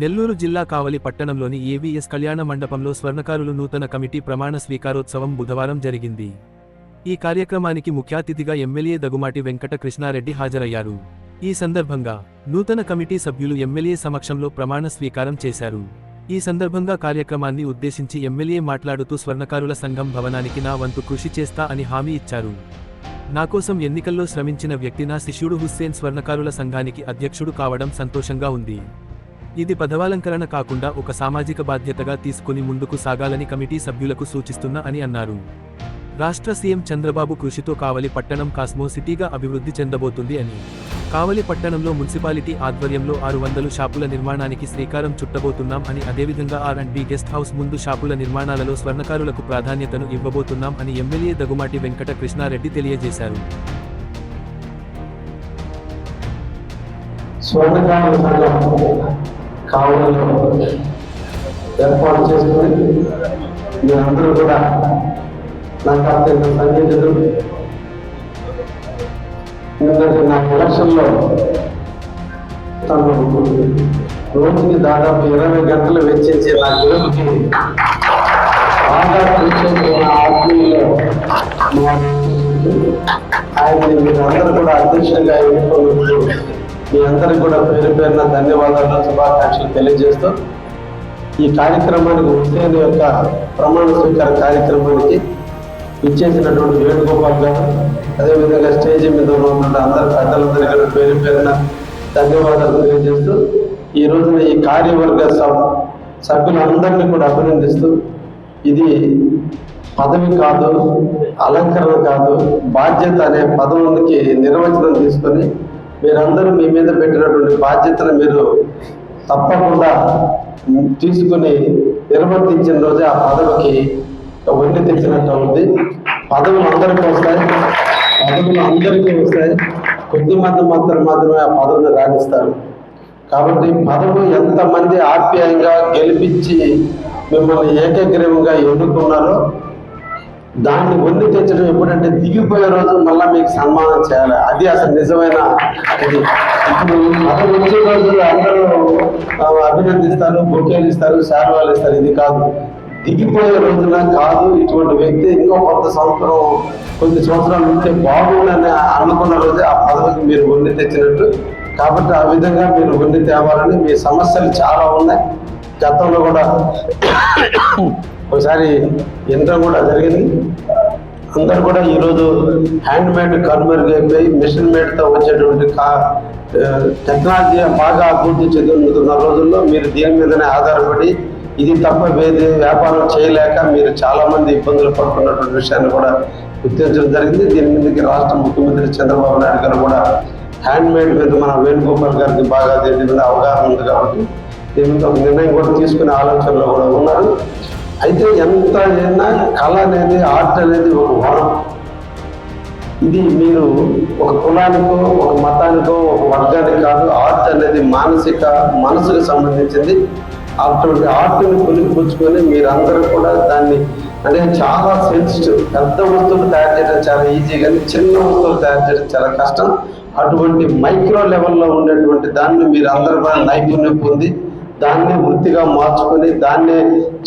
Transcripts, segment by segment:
నెల్లూరు జిల్లా కావలి పట్టణంలోని ఏవీఎస్ కళ్యాణ మండపంలో స్వర్ణకారులు నూతన కమిటీ ప్రమాణ స్వీకారోత్సవం బుధవారం జరిగింది. ఈ కార్యక్రమానికి ముఖ్య అతిథిగా ఎమ్మెల్యే దగుమాటి వెంకట కృష్ణారెడ్డి హాజరయ్యారు. ఈ సందర్భంగా నూతన కమిటీ సభ్యులు ఎమ్మెల్యే సమక్షంలో ప్రమాణ స్వీకారం చేశారు. ఈ సందర్భంగా కార్యక్రమాన్ని ఉద్దేశించి ఎమ్మెల్యే మాట్లాడుతూ స్వర్ణకారుల సంఘం భవనానికి నా వంతు కృషి చేస్తా అని హామీ ఇచ్చారు. నాకోసం ఎన్నికల్లో శ్రమించిన వ్యక్తి నా శిష్యుడు హుస్సేన్ స్వర్ణకారుల సంఘానికి అధ్యక్షుడు కావడం సంతోషంగా ఉంది. ఇది పదవాలంకరణ కాకుండా ఒక సామాజిక బాధ్యతగా తీసుకుని ముందుకు సాగాలని కమిటీ సభ్యులకు సూచిస్తున్నా అని అన్నారు. రాష్ట్ర సీఎం చంద్రబాబు కృషితో కావలి పట్టణం కాస్మో సిటీగా అభివృద్ధి చెందబోతుంది అని. కావలి పట్టణంలో మున్సిపాలిటీ ఆధ్వర్యంలో ఆరు వందలు షాపుల నిర్మాణానికి శ్రీకారం చుట్టబోతున్నాం అని అదేవిధంగా R and B guest house ముందు షాపుల నిర్మాణాలలో స్వర్ణకారులకు ప్రాధాన్యతను ఇవ్వబోతున్నాం అని ఎమ్మెల్యే దగుమాటి వెంకట కృష్ణారెడ్డి తెలియజేశారు. స్వర్ణకారుల కావులను ఏర్పాటు చేసుకుని మీరందరూ కూడా నాకు అత్యంత సన్నిహితులు ఎందుకంటే నా ఎలక్షన్లో తను రోజుకి దాదాపు ఇరవై గంటలు వెచ్చించే నా గెలుపుకి బాగా కృషి చేసిన ఆత్మీయులు ఆయన్ని మీరందరూ కూడా అధ్యక్షంగా ఎన్నుకోవచ్చు మీ అందరికి కూడా పేరు పేరున ధన్యవాదాలు శుభాకాంక్షలు తెలియజేస్తూ ఈ కార్యక్రమానికి హుసేన్ యొక్క ప్రమాణ స్వీకార కార్యక్రమానికి ఇచ్చేసినటువంటి వేణుగోపాల్ గారు అదేవిధంగా స్టేజ్ మీద ఉన్నటువంటి అందరు పెద్దలందరికీ కూడా పేరు పేరున ధన్యవాదాలు తెలియజేస్తూ ఈ రోజున ఈ కార్యవర్గ సభ సభ్యులందరినీ కూడా అభినందిస్తూ ఇది పదవి కాదు అలంకరణ కాదు బాధ్యత అనే పదవునికి నిర్వచనం తీసుకొని మీరందరూ మీ మీద పెట్టినటువంటి బాధ్యతను మీరు తప్పకుండా తీసుకుని నిర్వర్తించిన రోజే ఆ పదవికి వండి తెచ్చినట్టు ఉంది పదవులు అందరికీ వస్తాయి. పదవులు అందరికీ వస్తాయి. కొద్ది మంది మాత్రం మాత్రమే ఆ పదవిని రాణిస్తారు. కాబట్టి పదవి ఎంతమంది ఆప్యాయంగా గెలిపించి మిమ్మల్ని ఏకగ్రీవంగా ఎన్నుకున్నారో దాన్ని వండి తెచ్చడం ఎప్పుడంటే దిగిపోయే రోజు మళ్ళీ మీకు సన్మానం చేయాలి. అది అసలు నిజమైన? ఇది. ఇప్పుడు పదవి వచ్చే రోజు అందరూ అభినందిస్తారు బొకేలు ఇస్తారు శాలువాలు ఇస్తారు ఇది కాదు. దిగిపోయే రోజున కాదు ఇటువంటి వ్యక్తి ఇంకో కొంత సంవత్సరం కొన్ని సంవత్సరాలు ఉంటే బాగుండని అనుకున్న రోజే ఆ పదవికి మీరు వండి తెచ్చినట్టు. కాబట్టి ఆ విధంగా మీరు వండి తేవాలని మీ సమస్యలు చాలా ఉన్నాయి. గతంలో కూడా ఒకసారి యంత్రం కూడా జరిగింది. అందరు కూడా ఈరోజు హ్యాండ్ మేడ్ కనుమరుగైపోయి మిషన్ మేడ్తో వచ్చేటువంటి కా టెక్నాలజీ బాగా అభివృద్ధి చెందుతున్న రోజుల్లో మీరు దీని మీదనే ఆధారపడి ఇది తప్ప వేరే వ్యాపారం చేయలేక మీరు చాలామంది ఇబ్బందులు పడుతున్నటువంటి విషయాన్ని కూడా గుర్తించడం జరిగింది. దీని మీదకి రాష్ట్ర ముఖ్యమంత్రి చంద్రబాబు నాయుడు గారు కూడా హ్యాండ్ మేడ్ మీద మన వేణుగోపాల్ గారికి బాగా దీని మీద అవగాహన ఉంది కాబట్టి దీని మీద ఒక నిర్ణయం కూడా తీసుకునే ఆలోచనలో కూడా ఉన్నారు. అయితే ఎంత అయినా కళ అనేది ఆర్ట్ అనేది ఒక వరం. ఇది మీరు ఒక కులానికో ఒక మతానికో ఒక వర్గానికి కాదు ఆర్ట్ అనేది మానసిక మనసుకు సంబంధించింది. అటువంటి ఆర్ట్ని పుచ్చుకొని మీరందరూ కూడా దాన్ని అంటే చాలా సెన్సిటివ్ పెద్ద వస్తువులు తయారు చేయడం చాలా ఈజీ కానీ చిన్న వస్తువులు తయారు చేయడం చాలా కష్టం. అటువంటి మైక్రో లెవెల్లో ఉండేటువంటి దాన్ని మీరు అందరూ కూడా నైపుణ్యం పొంది దాన్ని వృత్తిగా మార్చుకొని దాన్ని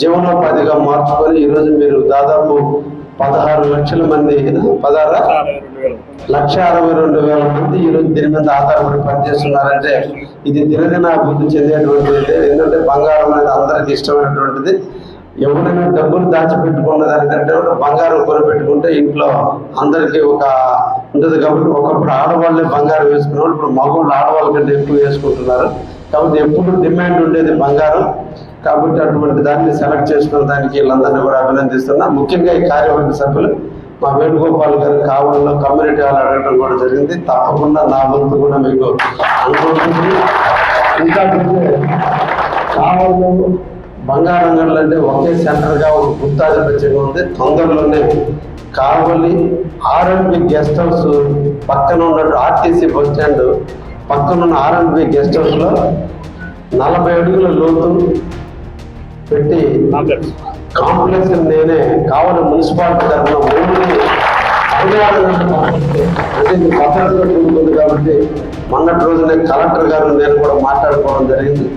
జీవనోపాధిగా మార్చుకొని ఈరోజు మీరు దాదాపు పదహారు లక్షల మంది పదహారు? లక్ష అరవై రెండు వేల మంది ఈరోజు దీని మీద ఆధారపడి పనిచేస్తున్నారంటే ఇది దినదిన అభివృద్ధి చెందేటువంటిది. ఎందుకంటే బంగారం అనేది అందరికి ఇష్టమైనటువంటిది. ఎవరైనా డబ్బులు దాచిపెట్టుకున్న దానికంటే కూడా బంగారం కొనిపెట్టుకుంటే ఇంట్లో అందరికీ ఒక ఉంటుంది కాబట్టి ఒకప్పుడు ఆడవాళ్ళే బంగారం వేసుకున్నారు ఇప్పుడు మగవాళ్ళు ఆడవాళ్ళ కంటే ఎక్కువ వేసుకుంటున్నారు. కాబట్టి ఎప్పుడు డిమాండ్ ఉండేది బంగారం. కాబట్టి అటువంటి దాన్ని సెలెక్ట్ చేసుకున్న దానికి వీళ్ళందరినీ కూడా అభినందిస్తున్నా. ముఖ్యంగా ఈ కార్యవర్గ సభ్యులు మా వేణుగోపాల్ గారు కావలిలో కమ్యూనిటీ హాల్ అడగడం కూడా జరిగింది. తప్పకుండా నా వంతు కూడా మీకు అనుకుంటుంది ఇంకా కావలిలో బంగారం గడ్డలు అంటే ఒకే సెంటర్గా ఒక గుర్తాధిపత్యంగా ఉంది. తొందరలోనే కావలి ఆర్ఎంపి గెస్ట్ హౌస్ పక్కన ఉన్న ఆర్టీసీ బస్ స్టాండ్ పక్కన ఉన్న ఆర్ఎండ్బి గెస్ట్ హౌస్లో నలభై అడుగుల లోతు పెట్టి కాంప్లెక్స్ నేనే కావాలి మున్సిపాలిటీ తరఫున అంటే ఇది కూడుకుంది కాబట్టి మొన్నటి రోజునే కలెక్టర్ గారు నేను కూడా మాట్లాడుకోవడం జరిగింది.